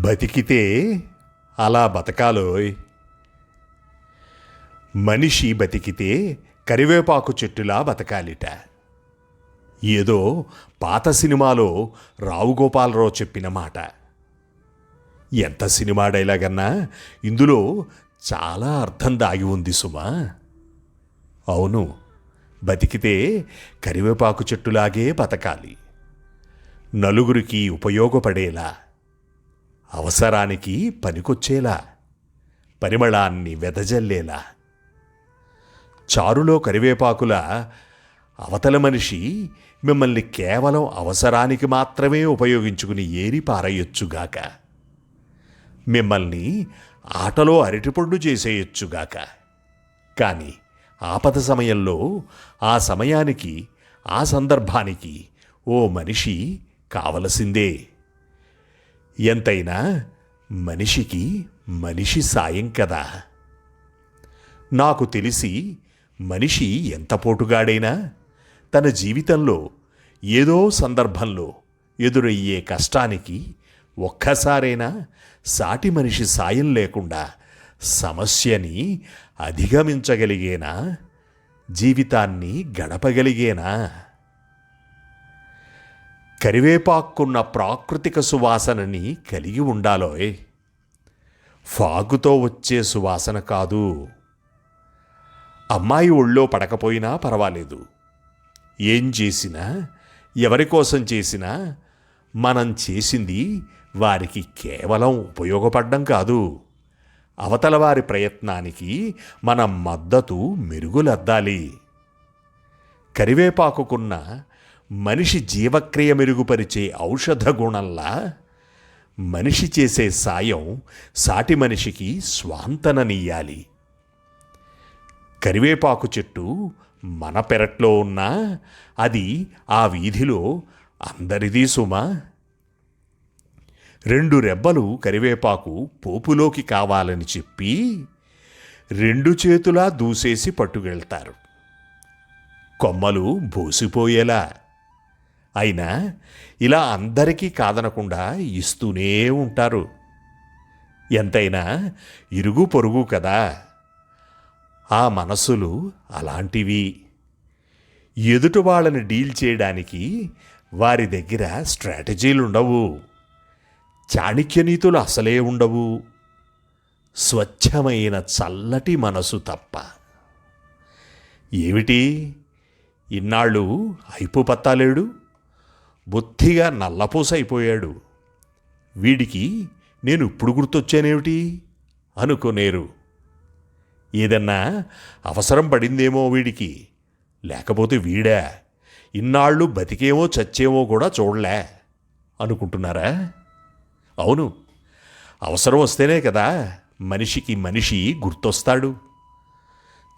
బతికితే అలా బతకాలోయ్. మనిషి బతికితే కరివేపాకు చెట్టులా బతకాలిట. ఏదో పాత సినిమాలో రావుగోపాలరావు చెప్పిన మాట. ఎంత సినిమా డైలాగన్నా ఇందులో చాలా అర్థం దాగి ఉంది సుమా. అవును బతికితే కరివేపాకు చెట్టులాగే బతకాలి. నలుగురికి ఉపయోగపడేలా. అవసరానికి పనికొచ్చేలా పరిమళాన్ని వెదజల్లేలా. చారులో కరివేపాకుల అవతల మనిషి మిమ్మల్ని కేవలం అవసరానికి మాత్రమే ఉపయోగించుకుని ఏరి పారయొచ్చుగాక. మిమ్మల్ని ఆటలో అరటిపండు చేసేయొచ్చుగాక. కానీ ఆపద సమయంలో ఆ సమయానికి ఆ సందర్భానికి ఓ మనిషి కావలసిందే. ఎంతైనా మనిషికి మనిషి సాయం కదా. నాకు తెలిసి మనిషి ఎంత పోటుగాడైనా తన జీవితంలో ఏదో సందర్భంలో ఎదురయ్యే కష్టానికి ఒక్కసారైనా సాటి మనిషి సాయం లేకుండా సమస్యని అధిగమించగలిగేనా? జీవితాన్ని గడపగలిగేనా? కరివేపాక్కున్న ప్రాకృతిక సువాసనని కలిగి ఉండాలోయ్. ఫాగుతో వచ్చే సువాసన కాదు. అమ్మాయి ఒళ్ళో పడకపోయినా పర్వాలేదు. ఏం చేసినా ఎవరి కోసం చేసినా మనం చేసింది వారికి కేవలం ఉపయోగపడడం కాదు. అవతల వారి ప్రయత్నానికి మన మద్దతు మెరుగులద్దాలి. కరివేపాకుకున్న మనిషి జీవక్రియ మెరుగుపరిచే ఔషధ గుణంలా మనిషి చేసే సాయం సాటి మనిషికి స్వాంతననీయాలి కరివేపాకు చెట్టు మన పెరట్లో ఉన్నా అది ఆ వీధిలో అందరిది సుమా. రెండు రెబ్బలు కరివేపాకు పోపులోకి కావాలని చెప్పి రెండు చేతులా దూసేసి పట్టుకెళ్తారు. కొమ్మలు బోసిపోయేలా అయినా ఇలా అందరికీ కాదనకుండా ఇస్తూనే ఉంటారు. ఎంతైనా ఇరుగు పొరుగు కదా. ఆ మనసులు అలాంటివి. ఎదుటి వాళ్ళని డీల్ చేయడానికి వారి దగ్గర స్ట్రాటజీలుండవు చాణిక్యనీతులు అసలే ఉండవు. స్వచ్ఛమైన చల్లటి మనసు తప్ప. ఏమిటి? ఇన్నాళ్ళు అయిపు పత్తాలేడు? బొత్తిగా నల్లపూస అయిపోయాడు వీడికి నేను ఇప్పుడు గుర్తొచ్చానేమిటి? అనుకోనేరు. ఏదన్నా అవసరం పడిందేమో వీడికి. లేకపోతే వీడా? ఇన్నాళ్ళు బతికేమో చచ్చేమో కూడా చూడలే. అనుకుంటున్నారా? అవును. అవసరం వస్తేనే కదా మనిషికి మనిషి గుర్తొస్తాడు.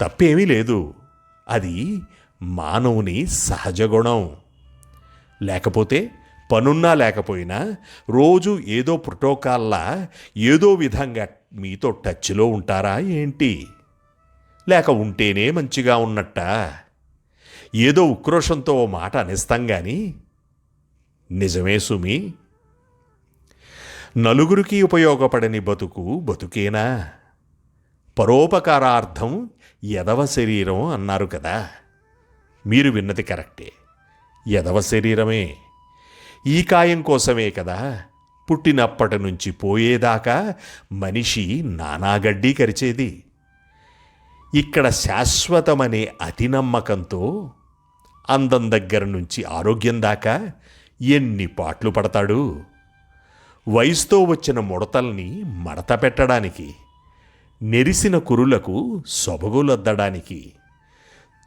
తప్పేమీ లేదు. అది మానవుని సహజ గుణం. లేకపోతే పనున్నా లేకపోయినా రోజు ఏదో ప్రోటోకాల్లా ఏదో విధంగా మీతో టచ్లో ఉంటారా ఏంటి? లేక ఉంటేనే మంచిగా ఉన్నట్ట? ఏదో ఉక్రోషంతో ఓ మాట అనిస్తాం గాని? నిజమే సుమి. నలుగురికి ఉపయోగపడని బతుకు బతుకేనా? పరోపకారార్థం ఎదవ శరీరం అన్నారు కదా. మీరు విన్నది కరెక్టే. ఎదవ శరీరమే. ఈ కాయం కోసమే కదా పుట్టినప్పటి నుంచి పోయేదాకా మనిషి నానాగడ్డి కరిచేది. ఇక్కడ శాశ్వతమనే అతి నమ్మకంతో అందం దగ్గర నుంచి ఆరోగ్యం దాకా ఎన్ని పాట్లు పడతాడు? వయసుతో వచ్చిన ముడతల్ని మడత పెట్టడానికి నెరిసిన కురులకు సొబగులద్దడానికి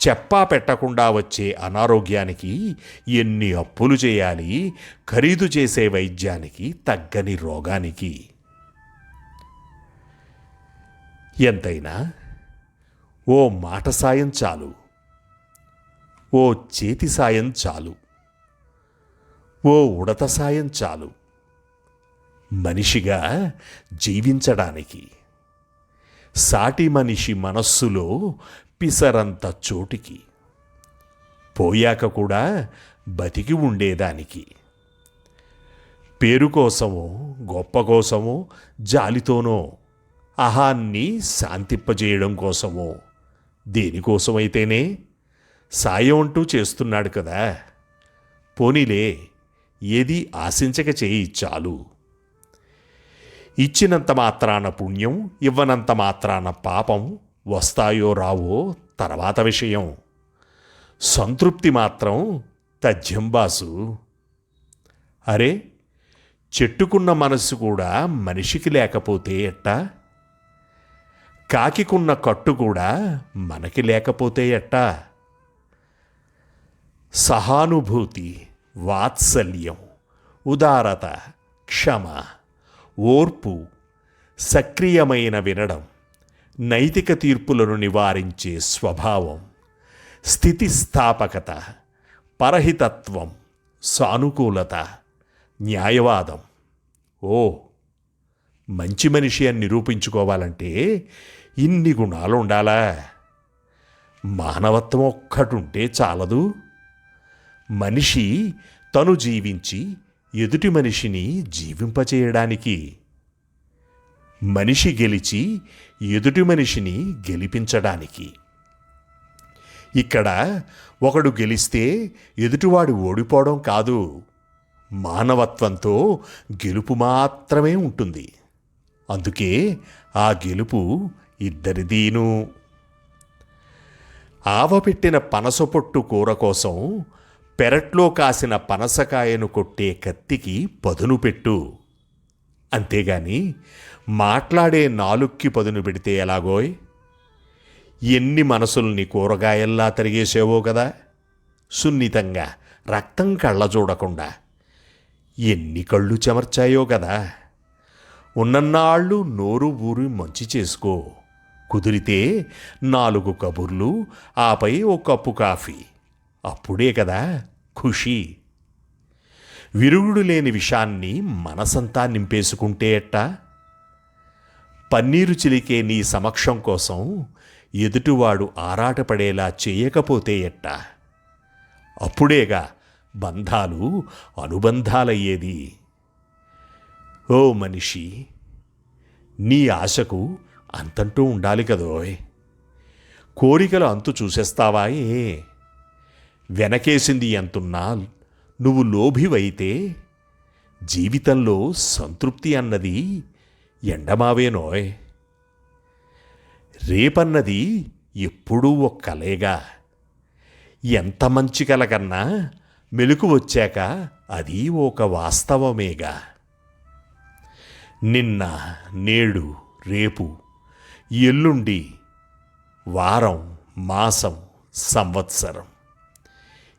చెప్పా పెట్టకుండా వచ్చే అనారోగ్యానికి ఎన్ని అప్పులు చేయాలి ఖరీదు చేసే వైద్యానికి తగ్గని రోగానికి. ఎంతైనా ఓ మాట సాయం చాలు ఓ చేతి సాయం చాలు ఓ ఉడత సాయం చాలు. మనిషిగా జీవించడానికి సాటి మనిషి మనస్సులో పిసరంత చోటికి. పోయాక కూడా బతికి ఉండేదానికి. పేరు కోసమో గొప్ప కోసమో జాలితోనో అహాన్ని శాంతింపజేయడం కోసమో దేనికోసమైతేనే? సాయం అంటూ చేస్తున్నాడు కదా. పోనీలే ఏది ఆశించక చేయి చాలు. ఇచ్చినంత మాత్రాన పుణ్యం ఇవ్వనంత మాత్రాన పాపం వస్తాయో రావో తర్వాత విషయం. సంతృప్తి మాత్రం తథ్యం బాసు. అరే చెట్టుకున్న మనస్సు కూడా మనిషికి లేకపోతే ఎట్టా? కాకికున్న కట్టు కూడా మనకి లేకపోతే ఎట్టా? సహానుభూతి వాత్సల్యం ఉదారత క్షమ ఓర్పు సక్రియమైన వినడం. నైతిక తీర్పులను నివారించే స్వభావం స్థితిస్థాపకత పరహితత్వం సానుకూలత న్యాయవాదం. ఓ మంచి మనిషి అని నిరూపించుకోవాలంటే ఇన్ని గుణాలు ఉండాలా? మానవత్వం ఒక్కటుంటే చాలదు. మనిషి తను జీవించి ఎదుటి మనిషిని జీవింపచేయడానికి మనిషి గెలిచి ఎదుటి మనిషిని గెలిపించడానికి. ఇక్కడ ఒకడు గెలిస్తే ఎదుటివాడు ఓడిపోవడం కాదు మానవత్వంతో గెలుపు మాత్రమే ఉంటుంది. అందుకే ఆ గెలుపు ఇద్దరిదీను. ఆవపెట్టిన పనసపొట్టు కూర కోసం పెరట్లో కాసిన పనసకాయను కొట్టే కత్తికి పదును పెట్టు. అంతేగాని మాట్లాడే నాలుక్కి పదును పెడితే ఎలాగోయ్? ఎన్ని మనసుల్ని కూరగాయల్లా తరిగేసేవో కదా? సున్నితంగా రక్తం కళ్ళ చూడకుండా ఎన్ని కళ్ళు చెమర్చాయో కదా? ఉన్నన్నాళ్ళు నోరు ఊరి మంచి చేసుకో. కుదిరితే నాలుగు కబుర్లు ఆపై ఓ కప్పు కాఫీ. అప్పుడే కదా ఖుషి. విరుగుడు లేని విషాన్ని మనసంతా నింపేసుకుంటే ఎట్టా? పన్నీరు చిలికే నీ సమక్షం కోసం ఎదుటివాడు ఆరాటపడేలా చేయకపోతే ఎట్టా? అప్పుడేగా బంధాలు అనుబంధాలయ్యేది. ఓ మనిషి నీ ఆశకు అంతంటూ ఉండాలి కదోయ్ కోరికలు అంతు చూసేస్తావా ఏ? వెనకేసింది ఎంతున్నా నువ్వు లోభివైతే జీవితంలో సంతృప్తి అన్నది ఎండమావేనోయ్. రేపన్నది ఎప్పుడూ ఒక కలేగా ఎంత మంచి కల కన్నా మెలకు వచ్చాక అది ఒక వాస్తవమేగా. నిన్న నేడు రేపు ఎల్లుండి వారం మాసం సంవత్సరం.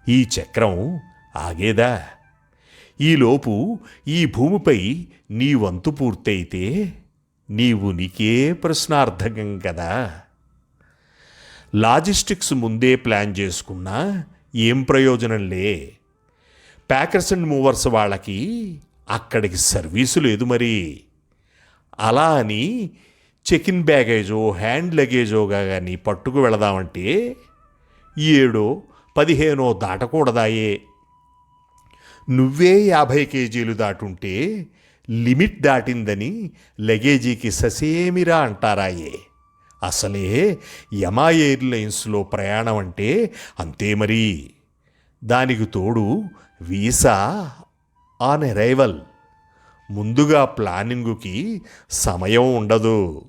ఈ చక్రం ఆగేదా? ఈలోపు ఈ భూమిపై నీ వంతు పూర్తయితే నీ ఉనికే ప్రశ్నార్థకం కదా. లాజిస్టిక్స్ ముందే ప్లాన్ చేసుకున్నా ఏం ప్రయోజనంలే ప్యాకర్స్ అండ్ మూవర్స్ వాళ్ళకి అక్కడికి సర్వీసు లేదు మరి. అలా అని చెక్ ఇన్ బ్యాగేజో హ్యాండ్ లగేజోగా కానీ పట్టుకు వెళదామంటే ఏడో పదిహేనో దాటకూడదాయే. నువ్వే యాభై కేజీలు దాటుంటే లిమిట్ దాటిందని లగేజీకి ససేమిరా అంటారాయే. అసలే యమా ఎయిర్లైన్స్లో ప్రయాణం అంటే అంతే మరి. దానికి తోడు వీసా ఆన్ అరైవల్. ముందుగా ప్లానింగుకి సమయం ఉండదు.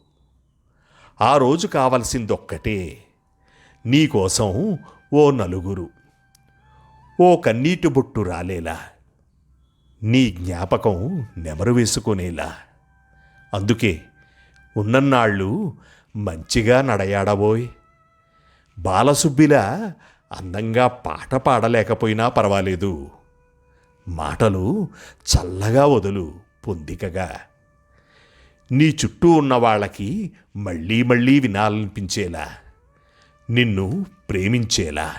ఆ రోజు కావలసిందొక్కటే. నీకోసం ఓ నలుగురు. ఓ కన్నీటి బొట్టు రాలేలా. నీ జ్ఞాపకం నెమరు వేసుకునేలా. అందుకే ఉన్నన్నాళ్ళు మంచిగా నడయాడబోయ్. బాలసుబ్బిలా అందంగా పాట పాడలేకపోయినా పర్వాలేదు. మాటలు చల్లగా వదులు పొందికగా. నీ చుట్టూ ఉన్న వాళ్ళకి మళ్ళీ మళ్ళీ వినాలనిపించేలా. నిన్ను ప్రేమించేలా.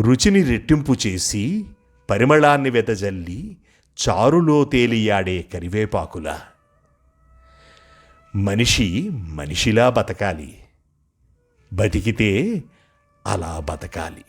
రుచిని రెట్టింపు చేసి పరిమళాన్ని వెదజల్లి చారులో తేలియాడే కరివేపాకులా. మనిషి మనిషిలా బతకాలి. బతికితే అలా బతకాలి.